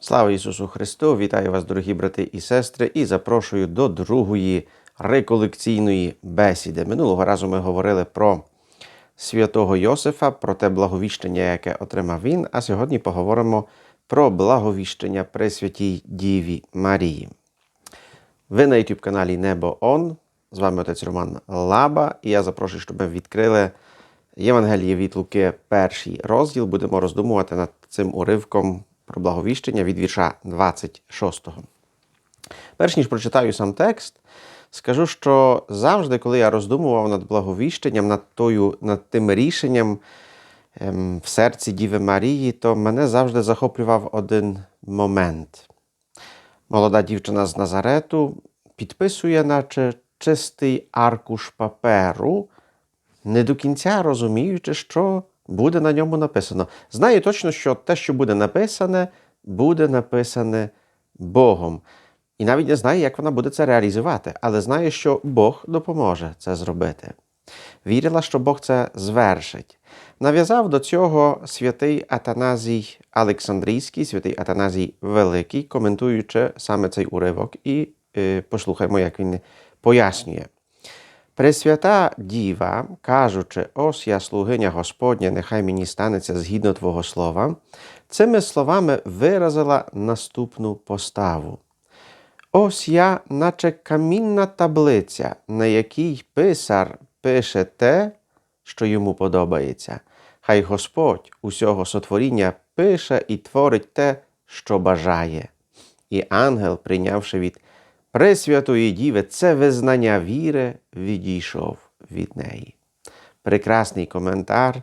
Слава Ісусу Христу! Вітаю вас, дорогі брати і сестри, і запрошую до другої реколекційної бесіди. Минулого разу ми говорили про святого Йосифа, про те благовіщення, яке отримав він. А сьогодні поговоримо про благовіщення Пресвятій Діві Марії. Ви на YouTube каналі Небо Он. З вами отець Роман Лаба, і я запрошую, щоб ми відкрили Євангеліє від Луки, перший розділ. Будемо роздумувати над цим уривком про благовіщення від вірша 26. Перш ніж прочитаю сам текст, скажу, що завжди, коли я роздумував над благовіщенням, над тою, над тим рішенням ем, в серці Діви Марії, то мене завжди захоплював один момент. Молода дівчина з Назарету підписує, наче чистий аркуш паперу, не до кінця розуміючи, що буде на ньому написано. Знає точно, що те, що буде написане, буде написане Богом. І навіть не знає, як вона буде це реалізувати, але знає, що Бог допоможе це зробити. Вірила, що Бог це звершить. Нав'язав до цього святий Атаназій Олександрійський, святий Атаназій Великий, коментуючи саме цей уривок, і е, послухаймо, як він пояснює. Пресвята Діва, кажучи, ось я слугиня Господня, нехай мені станеться згідно Твого слова, цими словами виразила наступну поставу. Ось я, наче камінна таблиця, на якій писар пише те, що йому подобається. Хай Господь усього сотворіння пише і творить те, що бажає. І ангел, прийнявши від Пресвятої Діви це визнання віри, відійшов від неї. Прекрасний коментар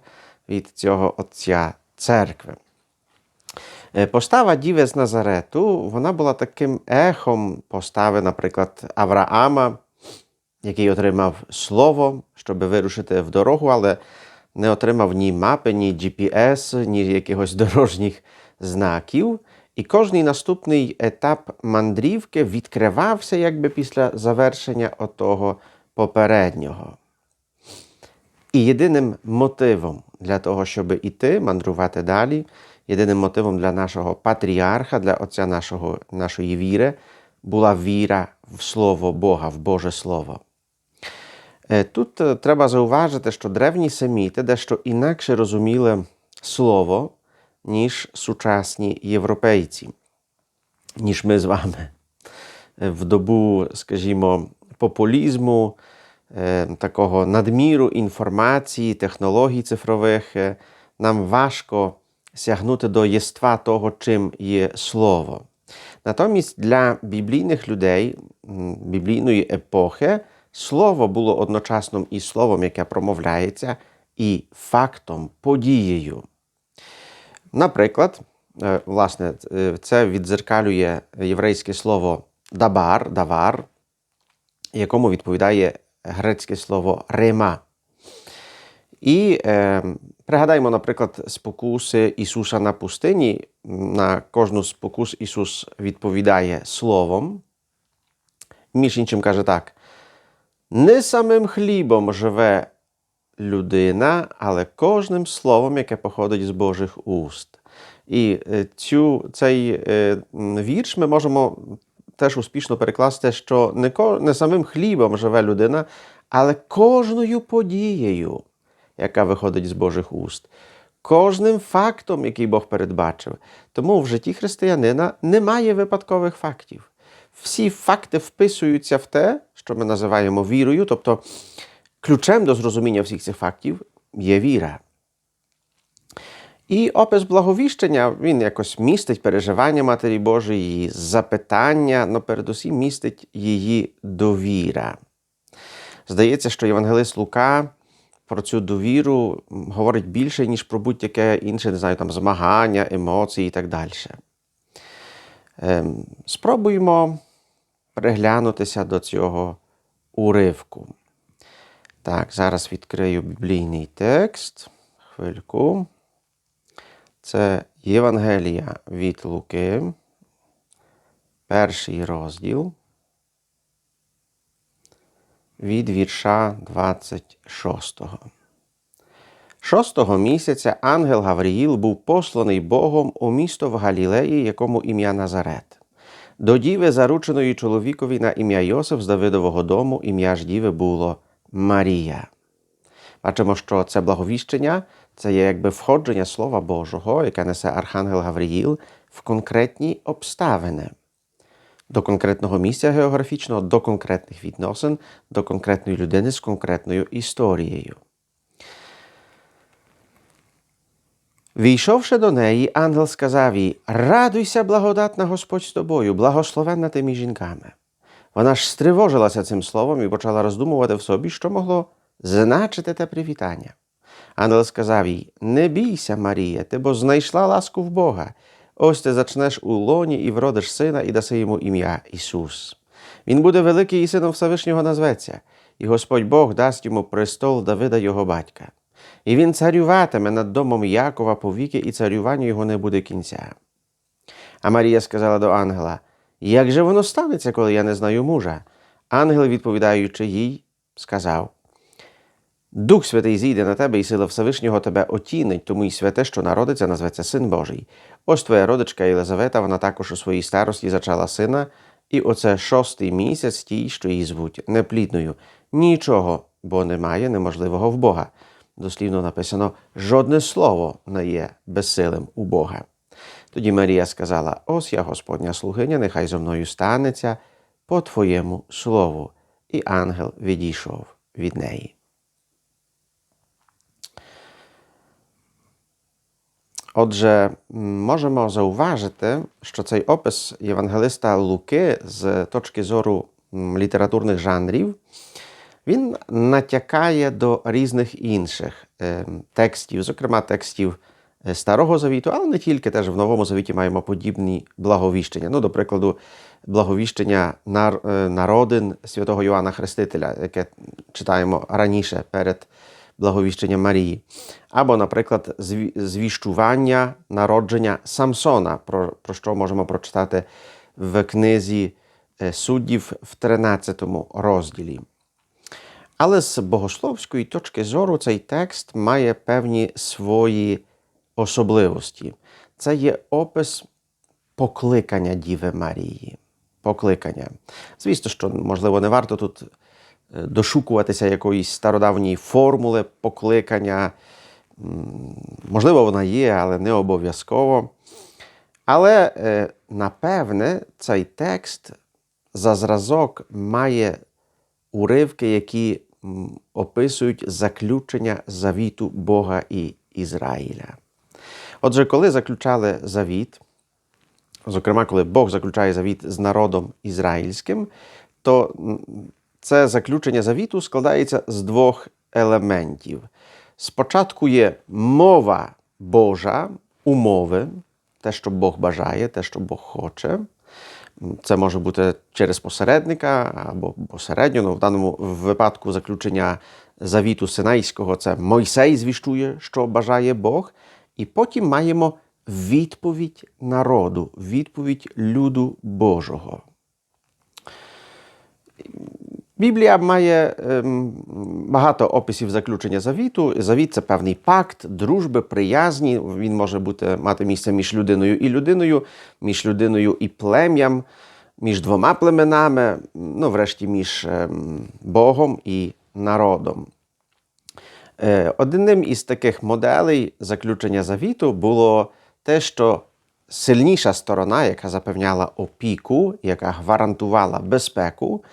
від цього Отця церкви. Е, Постава Діви з Назарету вона була таким ехом постави, наприклад, Авраама, який отримав слово, щоб вирушити в дорогу, але не отримав ні мапи, ні GPS, ні якихось дорожніх знаків. І кожний наступний етап мандрівки відкривався якби після завершення отого попереднього. І єдиним мотивом для того, щоб іти, мандрувати далі, єдиним мотивом для нашого патріарха, для отця нашого, нашої віри, була віра в Слово Бога, в Боже Слово. Е, Тут е, треба зауважити, що древні семіти дещо інакше розуміли Слово, ніж сучасні європейці, ніж ми з вами. Е, В добу, скажімо, популізму, е, такого надміру інформації, технологій цифрових, е, нам важко сягнути до єства того, чим є слово. Натомість для біблійних людей біблійної епохи слово було одночасно і словом, яке промовляється, і фактом, подією. Наприклад, е, власне, е, це відзеркалює єврейське слово дабар, давар, якому відповідає грецьке слово рема. І е, пригадаймо, наприклад, спокуси Ісуса на пустині. На кожну спокус Ісус відповідає Словом. Між іншим каже так: не самим хлібом живе людина, але кожним словом, яке походить з Божих уст. І е, цю, цей е, вірш ми можемо теж успішно перекласти, що не, не самим хлібом живе людина, але кожною подією, яка виходить з Божих уст, кожним фактом, який Бог передбачив. Тому в житті християнина немає випадкових фактів. Всі факти вписуються в те, що ми називаємо вірою, тобто ключем до зрозуміння всіх цих фактів є віра. І опис благовіщення він якось містить переживання Матері Божої, її запитання, але передусім містить її довіра. Здається, що Євангелист Лука про цю довіру говорить більше, ніж про будь-яке інше, не знаю, там змагання, емоції і так далі. Спробуємо приглянутися до цього уривку. Так, зараз відкрию біблійний текст. Хвильку. Це Євангелія від Луки, перший розділ від вірша 26. Шостого місяця ангел Гавріїл був посланий Богом у місто в Галілеї, якому ім'я Назарет. До діви, зарученої чоловікові на ім'я Йосиф з Давидового дому, ім'я ж діви було Марія. Бачимо, що це благовіщення це є якби входження Слова Божого, яке несе Архангел Гавриїл, в конкретні обставини. До конкретного місця географічного, до конкретних відносин, до конкретної людини з конкретною історією. Війшовши до неї, ангел сказав їй: Радуйся, благодатна Господь з тобою, благословенна ти між жінками. Вона ж стривожилася цим словом і почала роздумувати в собі, що могло значити те привітання. Ангел сказав їй: Не бійся, Марія, ти бо знайшла ласку в Бога. Ось ти зачнеш у лоні і вродиш сина, і даси йому ім'я Ісус. Він буде великий і сином Всевишнього назветься, і Господь Бог дасть йому престол Давида його батька. І він царюватиме над домом Якова повіки, і царюванню його не буде кінця. А Марія сказала до ангела: Як же воно станеться, коли я не знаю мужа? Ангел, відповідаючи їй, сказав: Дух Святий зійде на тебе, і сила Всевишнього тебе отінить, тому й святе, що народиться, назветься Син Божий. Ось твоя родичка Єлизавета, вона також у своїй старості зачала сина, і оце шостий місяць тій, що її звуть неплідною. Нічого, бо немає неможливого в Бога. Дослівно написано: жодне слово не є безсилим у Бога. Тоді Марія сказала: Ось я Господня слугиня, нехай зо мною станеться по Твоєму слову. І ангел відійшов від неї. Отже, можемо зауважити, що цей опис євангелиста Луки з точки зору літературних жанрів, він натякає до різних інших текстів, зокрема текстів Старого Завіту, але не тільки теж в Новому Завіті маємо подібні благовіщення. Ну, до прикладу, благовіщення народин святого Йоанна Хрестителя, яке читаємо раніше перед благовіщення Марії. Або, наприклад, звіщування народження Самсона, про, про що можемо прочитати в книзі суддів в 13 розділі. Але з богословської точки зору цей текст має певні свої особливості. Це є опис покликання Діви Марії. Покликання. Звісно, що, можливо, не варто тут дошукуватися якоїсь стародавньої формули покликання. Можливо, вона є, але не обов'язково. Але, напевне, цей текст за зразок має уривки, які описують заключення завіту Бога і Ізраїля. Отже, коли заключали завіт, зокрема, коли Бог заключає завіт з народом ізраїльським, то це заключення завіту складається з двох елементів. Спочатку є мова Божа, умови, те, що Бог бажає, те, що Бог хоче. Це може бути через посередника або посередньо. Ну, в даному випадку заключення завіту Синайського це Мойсей звіщує, що бажає Бог. І потім маємо відповідь народу, відповідь люду Божого. Біблія має ем, багато описів заключення завіту. Завіт це певний пакт, дружби, приязні. Він може бути мати місце між людиною і людиною, між людиною і плем'ям, між двома племенами, ну, врешті, між ем, Богом і народом. Е, одним із таких моделей заключення завіту було те, що сильніша сторона, яка запевняла опіку, яка гарантувала безпеку,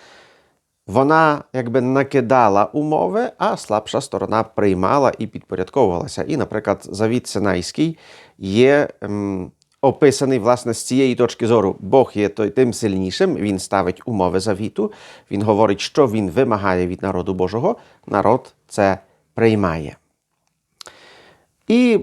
вона якби накидала умови, а слабша сторона приймала і підпорядковувалася. І, наприклад, завіт Синайський є ем, описаний власне з цієї точки зору. Бог є той тим сильнішим, він ставить умови завіту, він говорить, що він вимагає від народу Божого. Народ це приймає. І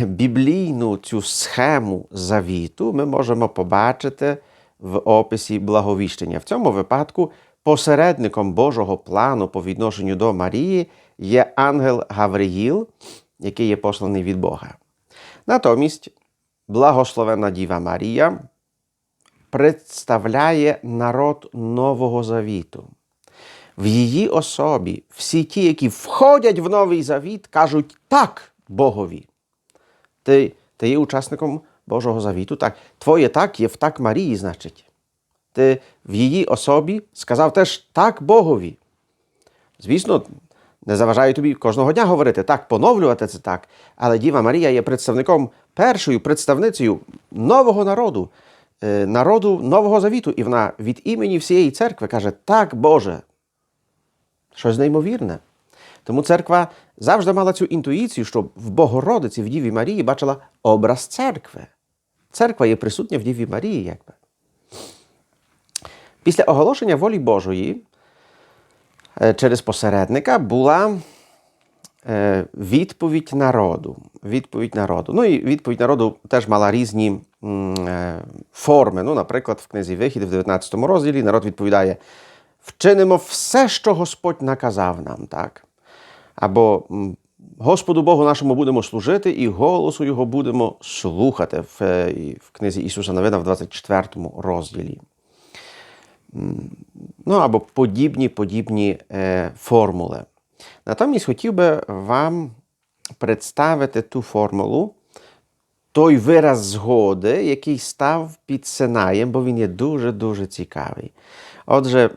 біблійну цю схему завіту ми можемо побачити в описі благовіщення. В цьому випадку посередником Божого плану по відношенню до Марії є ангел Гавриїл, який є посланий від Бога. Натомість благословена Діва Марія представляє народ Нового Завіту. В її особі всі ті, які входять в новий завіт, кажуть: так, Богові. Ти, ти є учасником Божого завіту. Так, твоє так є в так Марії, значить. Ти в її особі сказав теж так Богові. Звісно, не заважаю тобі кожного дня говорити так, поновлювати це так. Але Діва Марія є представником першою представницею нового народу, е, народу Нового Завіту. І вона від імені всієї церкви каже: Так, Боже. Щось неймовірне. Тому церква завжди мала цю інтуїцію, що в Богородиці, в Діві Марії бачила образ церкви. Церква є присутня в Діві Марії, якби. Після оголошення волі Божої е, через посередника була е, відповідь народу. Відповідь народу. Ну і відповідь народу теж мала різні е, форми. Ну, наприклад, в книзі Вихід в 19 розділі народ відповідає: вчинимо все, що Господь наказав нам. так? Або Господу Богу нашому будемо служити, і голосу Його будемо слухати в, е, в книзі Ісуса Новина в 24 розділі. Ну або подібні подібні е, формули. Натомість хотів би вам представити ту формулу, той вираз згоди, який став під Синаєм, бо він є дуже-дуже цікавий. Отже,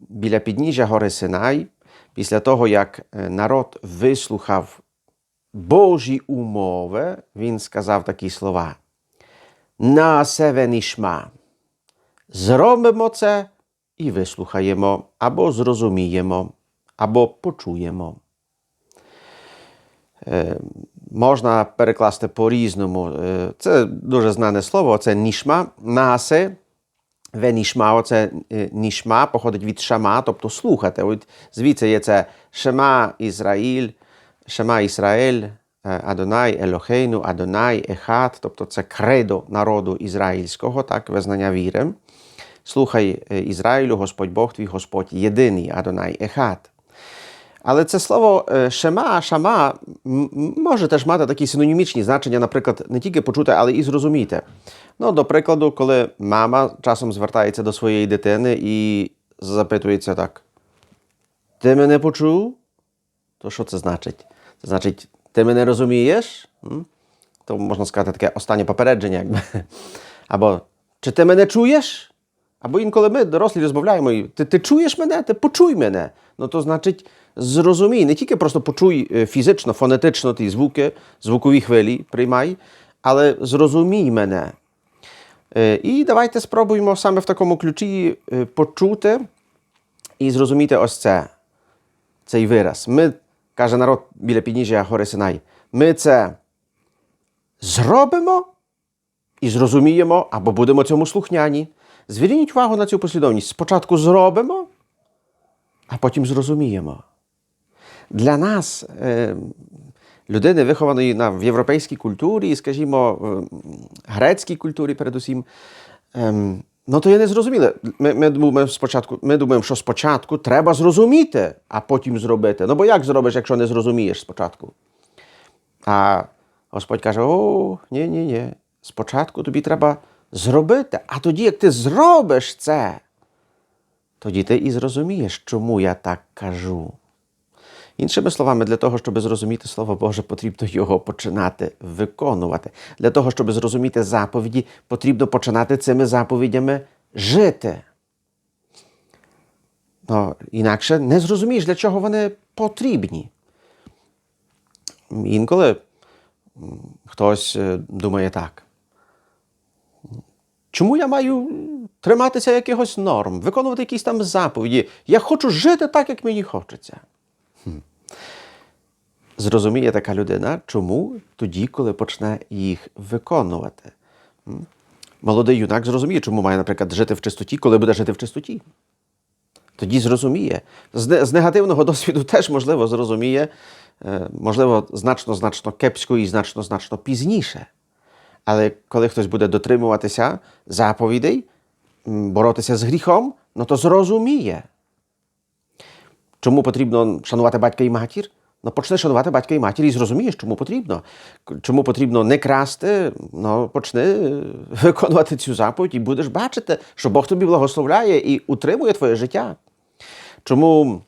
біля підніжжя гори Синай, після того, як е, народ вислухав Божі умови, він сказав такі слова: На себе нішма. Зробимо це і вислухаємо, або зрозуміємо, або почуємо. Е, можна перекласти по-різному. Е, це дуже знане слово, це нішма. Насе, венішма, оце нішма походить від шама, тобто слухати. От звідси є це Шема Ізраїль, Шема Ісраїль, е, Адонай Елохейну, Адонай Ехат, тобто це кредо народу ізраїльського, так, визнання віри. Слухай е, Ізраїлю, Господь Бог твій, Господь єдиний, Адонай Ехат. Але це слово е, шема, шама може теж мати такі синонімічні значення, наприклад, не тільки почути, але і зрозуміти. Ну, до прикладу, коли мама часом звертається до своєї дитини і запитується так: Ти мене почув? То що це значить? Це значить, ти мене розумієш? То можна сказати таке останнє попередження, якби. Або чи ти мене чуєш? Або інколи ми, дорослі, розмовляємо, і ти, ти чуєш мене, ти почуй мене. Ну то значить, зрозумій, не тільки просто почуй е, фізично, фонетично ті звуки, звукові хвилі приймай, але зрозумій мене. Е, І давайте спробуємо саме в такому ключі е, почути і зрозуміти ось це, цей вираз. Ми, каже народ біля підніжжя гори Синай, ми це зробимо і зрозуміємо або будемо цьому слухняні. Зверніть увагу на цю послідовність. Спочатку зробимо, а потім зрозуміємо. Для нас, е, людини, вихованої на, в європейській культурі, скажімо, грецькій культурі, передусім, ем, ну то є незрозуміле. Ми, ми, думаємо спочатку, ми думаємо, що спочатку треба зрозуміти, а потім зробити. Ну бо як зробиш, якщо не зрозумієш спочатку? А Господь каже: О, ні, ні, ні. Спочатку тобі треба зробити, а тоді, як ти зробиш це, тоді ти і зрозумієш, чому я так кажу. Іншими словами, для того, щоб зрозуміти Слово Боже, потрібно його починати виконувати. Для того, щоб зрозуміти заповіді, потрібно починати цими заповідями жити. Ну, інакше не зрозумієш, для чого вони потрібні. Інколи хтось е, думає так. Чому я маю триматися якихось норм, виконувати якісь там заповіді? Я хочу жити так, як мені хочеться. Зрозуміє така людина, чому тоді, коли почне їх виконувати. Молодий юнак зрозуміє, чому має, наприклад, жити в чистоті, коли буде жити в чистоті. Тоді зрозуміє. З, негативного досвіду теж, можливо, зрозуміє, е, можливо, значно, значно кепсько і значно, значно пізніше. Але коли хтось буде дотримуватися заповідей, боротися з гріхом, ну то зрозуміє. Чому потрібно шанувати батька і матір? Ну, почни шанувати батька і матір і зрозумієш, чому потрібно. Чому потрібно не красти, ну, почни е, виконувати цю заповідь і будеш бачити, що Бог тобі благословляє і утримує твоє життя. Чому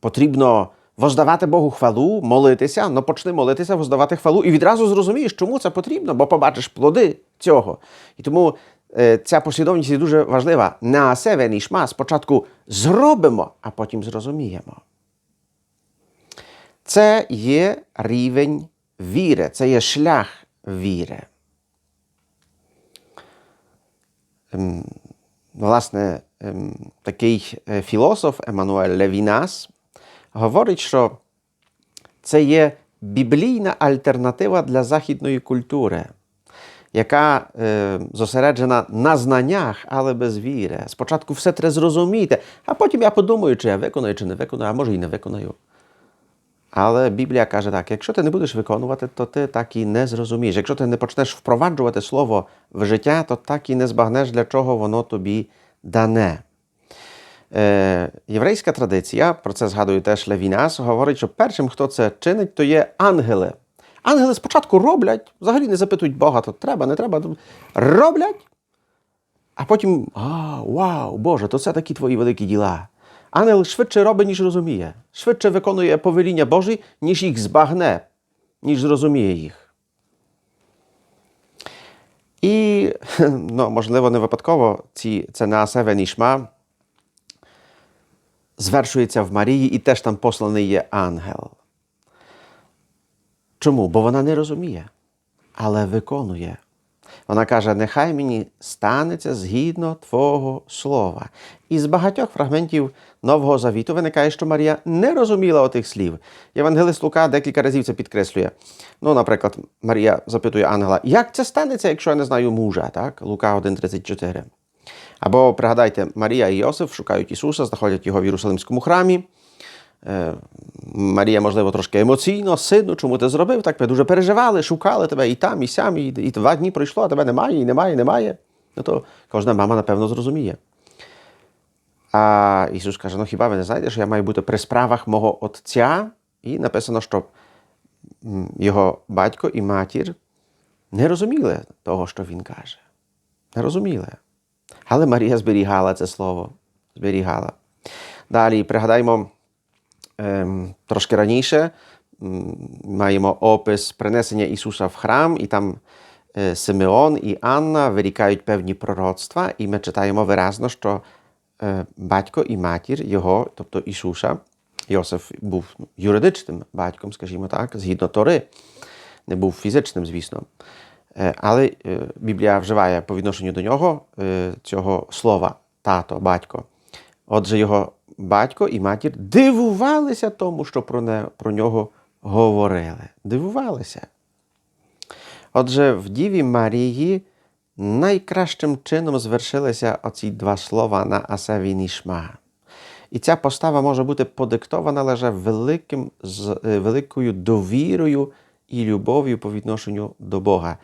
потрібно воздавати Богу хвалу, молитися, ну почни молитися, воздавати хвалу, і відразу зрозумієш, чому це потрібно, бо побачиш плоди цього. І тому е, ця послідовність є дуже важлива. На себе нішма спочатку зробимо, а потім зрозуміємо. Це є рівень віри, це є шлях віри. Ем, Власне, ем, такий е, філософ Еммануель Левінас говорить, що це є біблійна альтернатива для західної культури, яка е, зосереджена на знаннях, але без віри. Спочатку все треба зрозуміти, а потім я подумаю, чи я виконаю, чи не виконаю, а може і не виконаю. Але Біблія каже так: якщо ти не будеш виконувати, то ти так і не зрозумієш. Якщо ти не почнеш впроваджувати слово в життя, то так і не збагнеш, для чого воно тобі дане. Е, єврейська традиція, про це згадує теж Левінас, говорить, що першим, хто це чинить, то є ангели. Ангели спочатку роблять, взагалі не запитують Бога, то треба, не треба. Роблять, а потім, а, вау, Боже, то це такі твої великі діла. Ангел швидше робить, ніж розуміє. Швидше виконує повеління Божі, ніж їх збагне, ніж зрозуміє їх. І, ну, можливо, не випадково ці, це Наасеве Нішма звершується в Марії і теж там посланий є ангел. Чому? Бо вона не розуміє, але виконує. Вона каже: нехай мені станеться згідно Твого слова. І з багатьох фрагментів Нового Завіту виникає, що Марія не розуміла отих слів. Євангелист Лука декілька разів це підкреслює. Ну, наприклад, Марія запитує ангела, як це станеться, якщо я не знаю мужа? Так? Лука 1,34. Або пригадайте, Марія і Йосиф шукають Ісуса, знаходять його в Єрусалимському храмі. Е, Марія, можливо, трошки емоційно, сину, чому ти зробив? Так ми дуже переживали, шукали тебе і там, і сям, і, і два дні пройшло, а тебе немає, і немає, і немає. Ну то кожна мама, напевно, зрозуміє. А Ісус каже: ну хіба ви не знаєте, що я маю бути при справах мого Отця? І написано, що його батько і матір не розуміли того, що він каже. Не розуміли. Але Марія зберігала це слово. Зберігала. Далі пригадаймо раніше м, маємо опис принесення Ісуса в храм, і там Симеон і Анна вирікають певні пророцтва, і ми читаємо виразно, що батько і матір його, тобто Ісуса, Йосиф був юридичним батьком, скажімо так, згідно Тори, не був фізичним, звісно. Але Біблія вживає по відношенню до нього цього слова тато, батько. Отже, його батько і матір дивувалися тому, що про, не, про нього говорили. Дивувалися. Отже, в Діві Марії найкращим чином звершилися оці два слова на Асаві Нішма. І ця постава може бути подиктована лише великим, з, е, великою довірою і любов'ю по відношенню до Бога.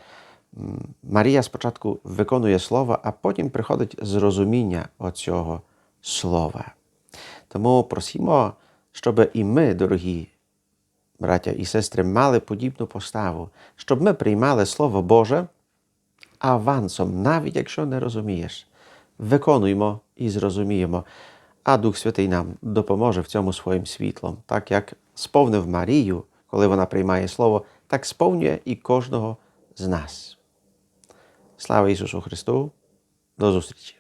Марія спочатку виконує слово, а потім приходить зрозуміння оцього слова. Тому просимо, щоб і ми, дорогі браття і сестри, мали подібну поставу, щоб ми приймали Слово Боже авансом, навіть якщо не розумієш. Виконуємо і зрозуміємо, а Дух Святий нам допоможе в цьому своїм світлом, так як сповнив Марію, коли вона приймає Слово, так сповнює і кожного з нас. Слава Ісусу Христу! До зустрічі!